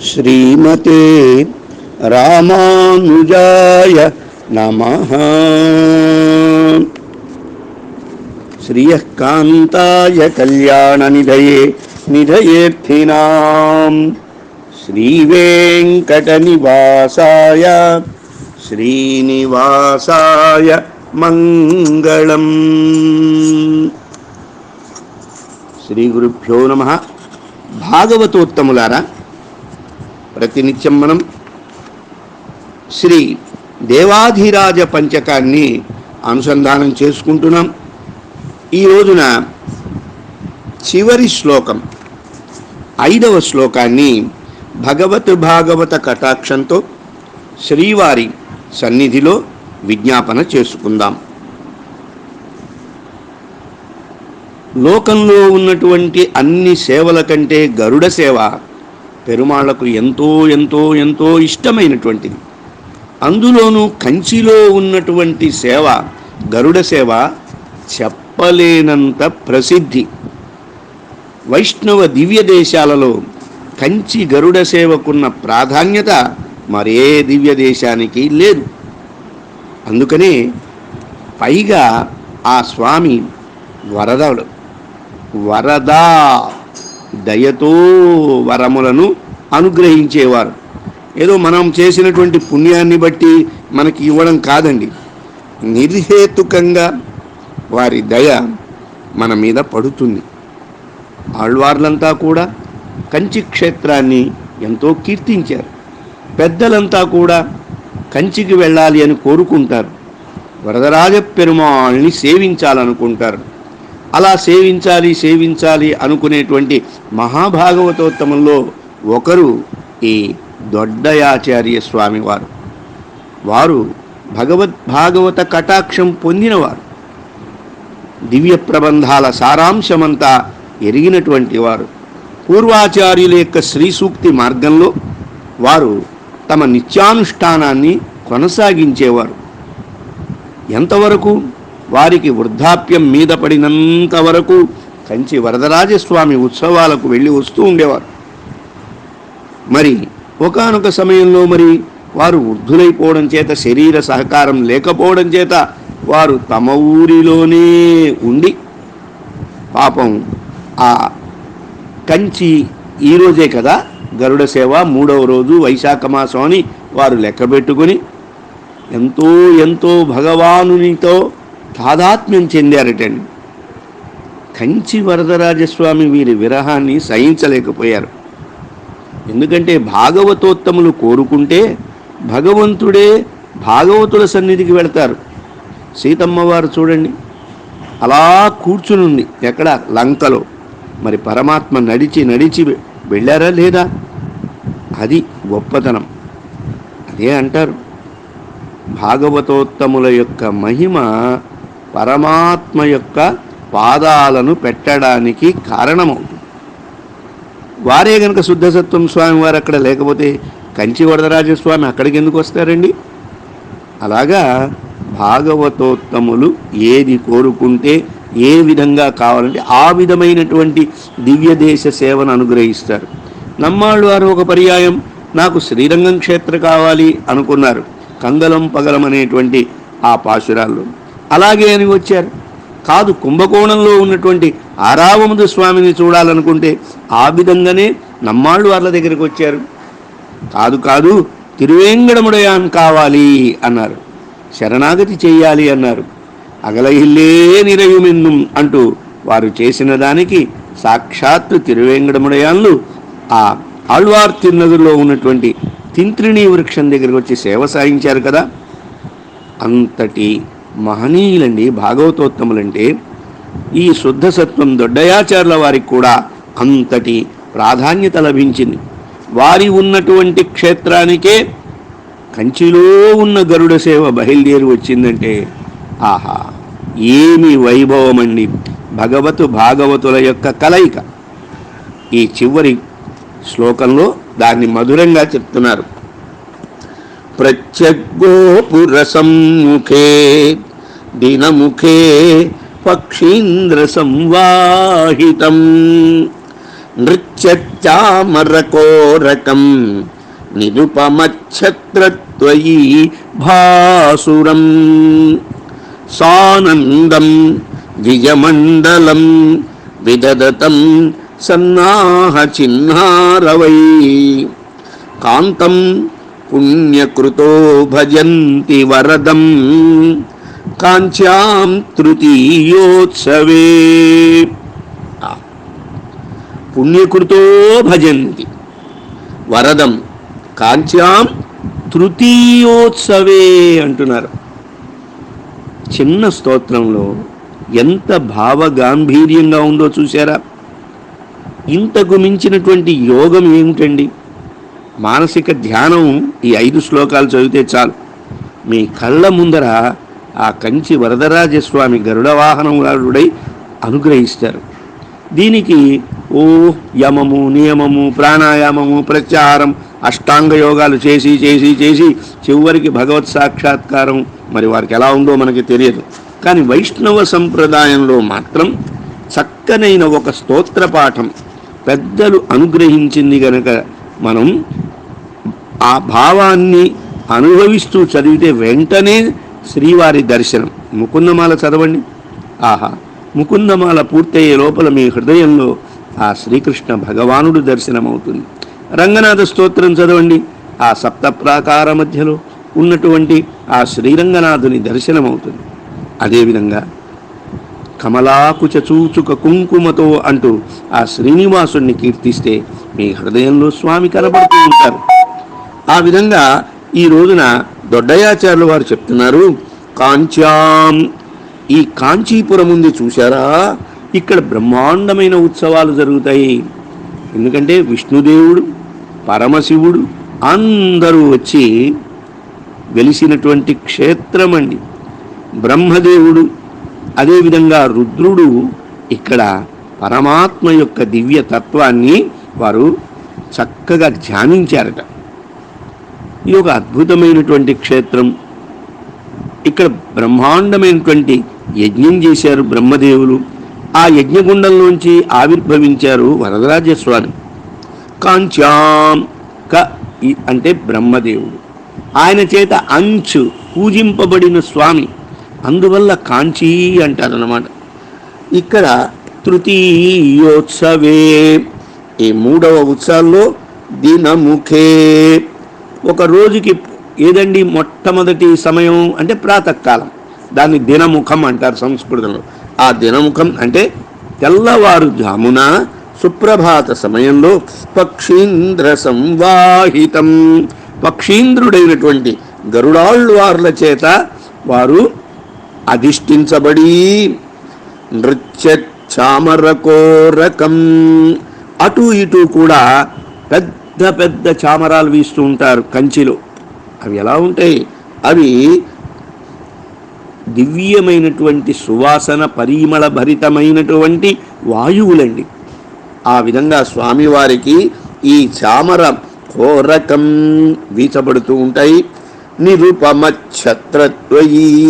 శ్రీమతే రామానుజాయ నమ శ్రియకాంతాయ కళ్యాణనిధయే నిధయేర్థినాం శ్రీవేంకటనివాసాయ శ్రీనివాసాయ మంగళం శ్రీ గురుభ్యో నమ భాగవతోత్తములారా ప్రతినిత్యం మనం శ్రీ దేవాధిరాజ పంచకాన్ని అనుసంధానం చేసుకుంటున్నాం. ఈ రోజున చివరి శ్లోకం ఐదవ శ్లోకాన్ని భగవత్ భాగవత కటాక్షంతో శ్రీవారి సన్నిధిలో విజ్ఞాపన చేసుకుందాం. లోకంలో ఉన్నటువంటి అన్ని సేవల కంటే గరుడ సేవ పెరుమాళ్ళకు ఎంతో ఎంతో ఎంతో ఇష్టమైనటువంటిది. అందులోనూ కంచిలో ఉన్నటువంటి సేవ గరుడ సేవ చెప్పలేనంత ప్రసిద్ధి. వైష్ణవ దివ్య దేశాలలో కంచి గరుడ సేవకున్న ప్రాధాన్యత మరే దివ్య దేశానికి లేదు. అందుకనే పైగా ఆ స్వామి వరదడు వరదా దయతో వరములను అనుగ్రహించేవారు. ఏదో మనం చేసినటువంటి పుణ్యాన్ని బట్టి మనకి ఇవ్వడం కాదండి. నిర్హేతుకంగా వారి దయ మన మీద పడుతుంది. ఆళ్వార్లంతా కూడా కంచి క్షేత్రాన్ని ఎంతో కీర్తించారు. పెద్దలంతా కూడా కంచికి వెళ్ళాలి అని కోరుకుంటారు. వరదరాజ పెరుమాళ్ళని సేవించాలనుకుంటారు. అలా సేవించాలి సేవించాలి అనుకునేటువంటి మహాభాగవతోత్తమంలో ఒకరు ఈ దొడ్డయాచార్య స్వామివారు. వారు భగవద్ భాగవత కటాక్షం పొందినవారు. దివ్య ప్రబంధాల సారాంశమంతా ఎరిగినటువంటి వారు. పూర్వాచార్యుల యొక్క శ్రీ సూక్తి మార్గంలో వారు తమ నిత్యానుష్ఠానాన్ని కొనసాగించేవారు. ఎంతవరకు? వారికి వృద్ధాప్యం మీద పడినంత వరకు కంచి వరదరాజస్వామి ఉత్సవాలకు వెళ్ళి వస్తూ ఉండేవారు. మరి ఒకానొక సమయంలో మరి వారు వృద్ధులైపోవడం చేత శరీర సహకారం లేకపోవడం చేత వారు తమ ఊరిలోనే ఉండి పాపం ఆ కంచి ఈరోజే కదా గరుడ సేవ మూడవ రోజు వైశాఖ మాసం అని వారు లెక్కబెట్టుకుని ఎంతో ఎంతో భగవానునితో తాదాత్మ్యం చెందారటండి. కంచి వరదరాజస్వామి వీరి విరహాన్ని సహించలేకపోయారు. ఎందుకంటే భాగవతోత్తములు కోరుకుంటే భగవంతుడే భాగవతుల సన్నిధికి వెళతారు. సీతమ్మవారు చూడండి అలా కూర్చునుంది ఎక్కడ? లంకలో. మరి పరమాత్మ నడిచి నడిచి వెళ్ళారా లేదా? అది గొప్పతనం. అదే అంటారు. భాగవతోత్తముల యొక్క మహిమ పరమాత్మ యొక్క పాదాలను పెట్టడానికి కారణమవుతుంది వారే గనక శుద్ధసత్వం స్వామి వారు అక్కడ లేకపోతే కంచి వరదరాజస్వామి అక్కడికి ఎందుకు వస్తారండి? అలాగా భాగవతోత్తములు ఏది కోరుకుంటే ఏ విధంగా కావాలంటే ఆ విధమైనటువంటి దివ్య దేశ సేవను అనుగ్రహిస్తారు. నమ్మాళ్ళు వారు ఒక పర్యాయం నాకు శ్రీరంగం క్షేత్ర కావాలి అనుకున్నారు. కంగలం పగలం అనేటువంటి ఆ పాశురాల్లో అలాగే అని వచ్చారు. కాదు కుంభకోణంలో ఉన్నటువంటి ఆరావముదు స్వామిని చూడాలనుకుంటే ఆ విధంగానే నమ్మాళ్ళు వాళ్ళ దగ్గరికి వచ్చారు. కాదు కాదు తిరువేంగడముడయాన్ కావాలి అన్నారు. శరణాగతి చేయాలి అన్నారు. అగలయిల్లే నిరయుమిన్నుం అంటూ వారు చేసిన దానికి సాక్షాత్తు తిరువేంగడముడయాన్లు ఆ ఆళ్వార్ తిరునగర్లో ఉన్నటువంటి తింత్రిణీ వృక్షం దగ్గరికి వచ్చి సేవ సాగించారు కదా. అంతటి మహనీయులండి భాగవతోత్తములంటే ఈ శుద్ధ సత్వం దొడ్డయాచార్ల వారికి కూడా అంతటి ప్రాధాన్యత లభించింది. వారి ఉన్నటువంటి క్షేత్రానికే కంచిలో ఉన్న గరుడ సేవ బయలుదేరి వచ్చిందంటే ఆహా ఏమి వైభవం అండి భగవతు భాగవతుల యొక్క కలయిక. ఈ చివరి శ్లోకంలో దాన్ని మధురంగా చెప్తున్నారు. ప్రత్యగ్గోపురసమ్ముఖే దినముఖే పక్షీంద్ర సంవాహితం నృత్యచామరకోరకం నిరుపమఛత్రత్వయీ భాసురం సానందం విజమండలం విదదతం సన్నాహ చిహ్నారవై కాంతం పుణ్యకృతో భజంతి వరదం కాంచ్యాం తృతీయోత్సవే. ఆ. పుణ్యకృతో భజంతి. వరదం కాంచ్యాం తృతీయోత్సవే అంటున్నారు. చిన్న స్తోత్రంలో ఎంత భావగాంభీర్యంగా ఉందో చూసారా ఇంతకు మించినటువంటి యోగం ఏమిటండి? మానసిక ధ్యానం ఈ ఐదు శ్లోకాలు చదివితే చాలు. మీ కళ్ళ ముందర ఆ కంచి వరదరాజస్వామి గరుడ వాహనముడై అనుగ్రహిస్తారు. దీనికి ఓ యమము నియమము ప్రాణాయామము ప్రత్యాహారం అష్టాంగ యోగాలు చేసి చేసి చేసి చివరికి భగవత్ సాక్షాత్కారం మరి వారికి ఎలా ఉందో మనకి తెలియదు. కానీ వైష్ణవ సంప్రదాయంలో మాత్రం చక్కనైన ఒక స్తోత్ర పాఠం పెద్దలు అనుగ్రహించింది గనక మనం ఆ భావాన్ని అనుభవిస్తూ చదివితే వెంటనే శ్రీవారి దర్శనం. ముకుందమాల చదవండి. ఆహా ముకుందమాల పూర్తయ్యే లోపల మీ హృదయంలో ఆ శ్రీకృష్ణ భగవానుడు దర్శనమవుతుంది. రంగనాథ స్తోత్రం చదవండి. ఆ సప్త ప్రాకార మధ్యలో ఉన్నటువంటి ఆ శ్రీరంగనాథుని దర్శనమవుతుంది. అదేవిధంగా కమలాకుచ చూచుక కుంకుమతో అంటూ ఆ శ్రీనివాసుణ్ణి కీర్తిస్తే మీ హృదయంలో స్వామి కనబడుతూ ఉంటారు. ఆ విధంగా ఈ రోజున దొడ్డయాచార్యులు వారు చెప్తున్నారు కాంచాం. ఈ కాంచీపురం ఉంది చూశారా? ఇక్కడ బ్రహ్మాండమైన ఉత్సవాలు జరుగుతాయి. ఎందుకంటే విష్ణుదేవుడు పరమశివుడు అందరూ వచ్చి వెలిసినటువంటి క్షేత్రం అండి. బ్రహ్మదేవుడు అదేవిధంగా రుద్రుడు ఇక్కడ పరమాత్మ యొక్క దివ్య తత్వాన్ని వారు చక్కగా ధ్యానించారట. ఇది ఒక అద్భుతమైనటువంటి క్షేత్రం. ఇక్కడ బ్రహ్మాండమైనటువంటి యజ్ఞం చేశారు బ్రహ్మదేవులు. ఆ యజ్ఞగుండంలోంచి ఆవిర్భవించారు వరదరాజస్వామి కాంచాం క అంటే బ్రహ్మదేవుడు. ఆయన చేత అంచు పూజింపబడిన స్వామి. అందువల్ల కాంచీ అంటారన్నమాట. ఇక్కడ తృతీయోత్సవే. ఈ మూడవ ఉత్సవాల్లో దినముఖే. ఒక రోజుకి ఏదండి మొట్టమొదటి సమయం అంటే ప్రాతకాలం. దాన్ని దినముఖం అంటారు సంస్కృతంలో. ఆ దినముఖం అంటే తెల్లవారుజామున సుప్రభాత సమయంలో పక్షీంద్ర సంవాహితం. పక్షీంద్రుడైనటువంటి గరుడాళ్వార్ల చేత వారు అధిష్ఠించబడి నృత్య చామరకోరకం అటు ఇటు కూడా పెద్ద పెద్ద పెద్ద చామరాలు వీస్తూ ఉంటారు కంచిలో. అవి ఎలా ఉంటాయి? అవి దివ్యమైనటువంటి సువాసన పరిమళ భరితమైనటువంటి వాయువులండి. ఆ విధంగా స్వామివారికి ఈ చామర కోరకం వీచబడుతూ ఉంటాయి. నిరుపమ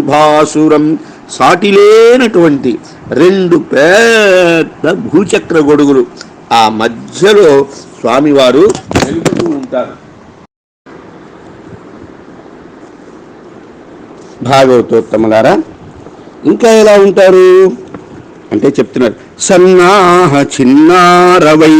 భాసురం సాటిలేనటువంటి రెండు పెద్ద భూచక్ర గొడుగులు. ఆ మధ్యలో స్వామివారు వెలుగుతూ ఉంటారు. భాగవతోత్తములారా ఇంకా ఎలా ఉంటారు? అంటే చెప్తున్నారు సన్నాహ చిన్నారవై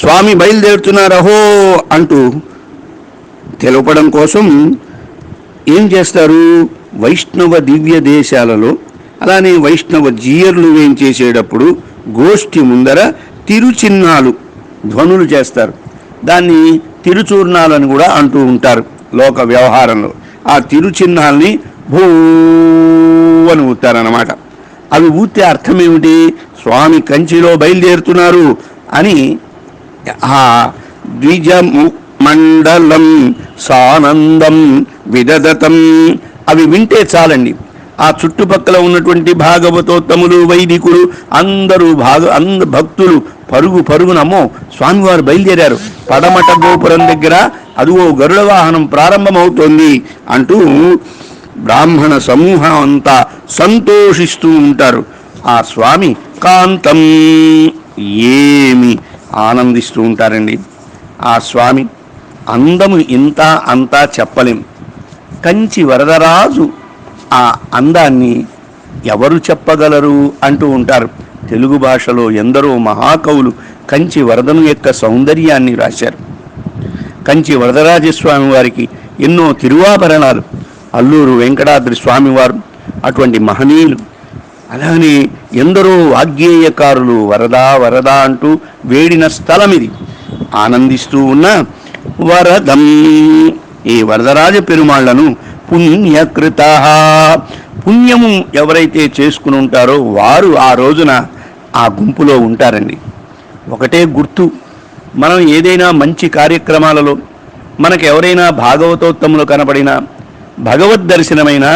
స్వామి బయలుదేరుతున్నారహో అంటూ తెలపడం కోసం ఏం చేస్తారు? వైష్ణవ దివ్య దేశాలలో అలానే వైష్ణవ జీయర్లు ఏం చేసేటప్పుడు గోష్ఠి ముందర తిరుచిహ్నాలు ధ్వనులు చేస్తారు. దాన్ని తిరుచూర్ణాలు అని కూడా అంటూ ఉంటారు లోక వ్యవహారంలో. ఆ తిరుచిహ్నాల్ని భూ అని ఊతారన్నమాట అవి ఊతే అర్థం ఏమిటి స్వామి కంచిలో బయలుదేరుతున్నారు అని ఆ ద్విజము మండలం సానందం విదదతం. అవి వింటే చాలండి. ఆ చుట్టుపక్కల ఉన్నటువంటి భాగవతోత్తములు వైదికులు అందరూ భాగ అంద భక్తులు పరుగు పరుగునమ్మో స్వామివారు బయలుదేరారు. పడమట గోపురం దగ్గర అదిగో గరుడ వాహనం ప్రారంభమవుతోంది అంటూ బ్రాహ్మణ సమూహం అంతా సంతోషిస్తూ ఉంటారు. ఆ స్వామి కాంతం ఏమి ఆనందిస్తూ ఉంటారండి. ఆ స్వామి అందము ఇంత అంతా చెప్పలేం. కంచి వరదరాజు ఆ అందాన్ని ఎవరు చెప్పగలరు అంటూ ఉంటారు. తెలుగు భాషలో ఎందరో మహాకవులు కంచి వరదను యొక్క సౌందర్యాన్ని రాశారు. కంచి వరదరాజస్వామి వారికి ఎన్నో తిరువాభరణాలు. అల్లూరు వెంకటాద్రి స్వామివారు అటువంటి మహనీయులు. అలానే ఎందరో వాగ్గేయకారులు వరదా వరదా అంటూ వేడిన స్థలం ఇది ఆనందిస్తూ ఉన్న వరదం. ఈ వరదరాజ పెరుమాళ్ళను పుణ్యకృత పుణ్యము ఎవరైతే చేసుకుని ఉంటారో వారు ఆ రోజున ఆ గుంపులో ఉంటారండి. ఒకటే గుర్తు మనం ఏదైనా మంచి కార్యక్రమాలలో మనకు ఎవరైనా భాగవతోత్తములు కనపడినా భగవద్ దర్శనమైన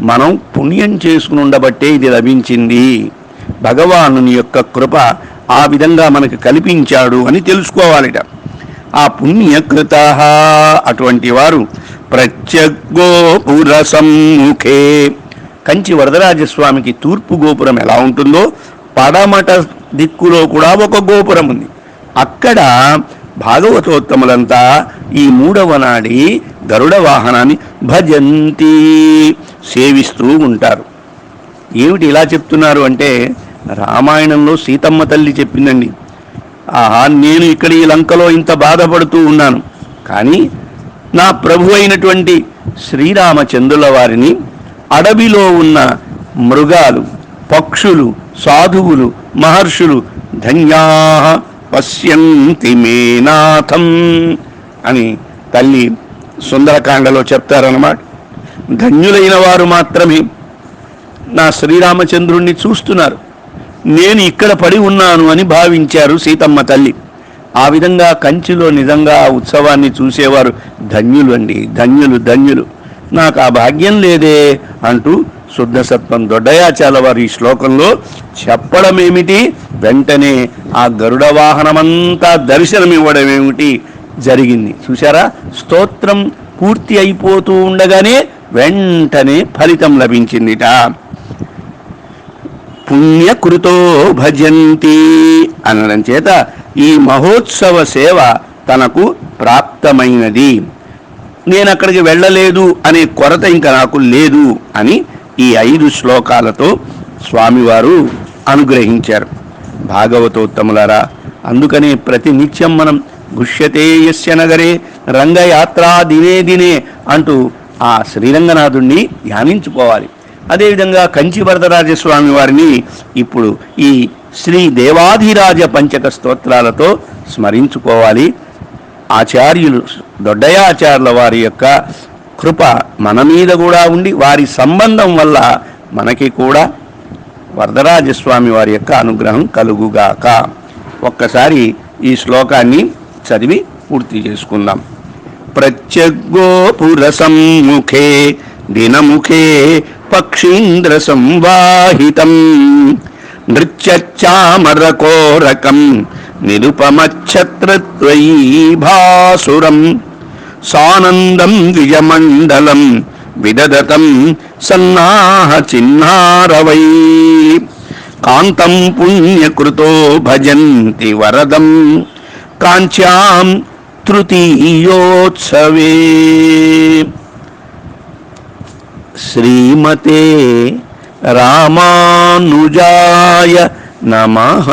మనం పుణ్యం చేసుకుని ఉండబట్టే ఇది లభించింది. భగవానుని యొక్క కృప ఆ విధంగా మనకు కల్పించాడు అని తెలుసుకోవాలిట. ఆ పుణ్యకృత అటువంటి వారు ప్రత్యగోపుర సమ్ముఖే కంచి వరదరాజస్వామికి తూర్పు గోపురం ఎలా ఉంటుందో పడమట దిక్కులో కూడా ఒక గోపురం ఉంది. అక్కడ భాగవతోత్తములంతా ఈ మూడవ నాడి గరుడ వాహనాన్ని భజంతి సేవిస్తూ ఉంటారు. ఏమిటి ఇలా చెప్తున్నారు అంటే రామాయణంలో సీతమ్మ తల్లి చెప్పిందండి. ఆహా నేను ఇక్కడ ఈ లంకలో ఇంత బాధపడుతూ ఉన్నాను. కానీ నా ప్రభు అయినటువంటి శ్రీరామచంద్రుల వారిని అడవిలో ఉన్న మృగాలు పక్షులు సాధువులు మహర్షులు ధన్యా పశ్యంతి మేనాథం అని తల్లి సుందరకాండలో చెప్తారన్నమాట. ధన్యులైన వారు మాత్రమే నా శ్రీరామచంద్రుణ్ణి చూస్తున్నారు. నేను ఇక్కడ పడి ఉన్నాను అని భావించారు సీతమ్మ తల్లి. ఆ విధంగా కంచిలో నిజంగా ఆ ఉత్సవాన్ని చూసేవారు ధన్యులు అండి ధన్యులు ధన్యులు. నాకు ఆ భాగ్యం లేదే అంటూ శుద్ధసత్వం దొడ్డయాచాల వారు ఈ శ్లోకంలో చెప్పడం ఏమిటి వెంటనే ఆ గరుడ వాహనమంతా దర్శనం ఇవ్వడం ఏమిటి జరిగింది. చూసారా స్తోత్రం పూర్తి అయిపోతూ ఉండగానే వెంటనే ఫలితం లభించిందిట. పుణ్యకృతో భజంతి అనడం చేత ఈ మహోత్సవ సేవ తనకు ప్రాప్తమైనది. నేను అక్కడికి వెళ్ళలేదు అనే కొరత ఇంకా నాకు లేదు అని ఈ ఐదు శ్లోకాలతో స్వామివారు అనుగ్రహించారు. భాగవతోత్తములారా అందుకనే ప్రతి నిత్యం మనం గుష్యతే యస్య నగరే రంగయాత్రా దినే దినే అంటూ ఆ శ్రీరంగనాథుణ్ణి ధ్యానించుకోవాలి. అదేవిధంగా కంచి వరదరాజస్వామి వారిని ఇప్పుడు ఈ శ్రీ దేవాధిరాజ పంచక స్తోత్రాలతో స్మరించుకోవాలి. ఆచార్యులు దొడ్డయాచార్యుల వారి యొక్క కృప మన మీద కూడా ఉండి వారి సంబంధం వల్ల మనకి కూడా వరదరాజస్వామి వారి యొక్క అనుగ్రహం కలుగుగాక. ఒక్కసారి ఈ శ్లోకాన్ని చదివి పూర్తి చేసుకుందాం. ప్రత్యగోపుర సమ్ముఖే దినముఖే పక్షీంద్ర సంవాహితం నృత్యచామరకోరకం నిరుపమఛత్రత్వయీభాసురం సానందం ద్విజమండలం విదదతం సన్నాహ చిన్నారవై. కాంతం పుణ్యకృతో భజంతి వరదం కాంచ్యాం తృతీయోత్సవే. శ్రీమతే రామానుజాయ నమః.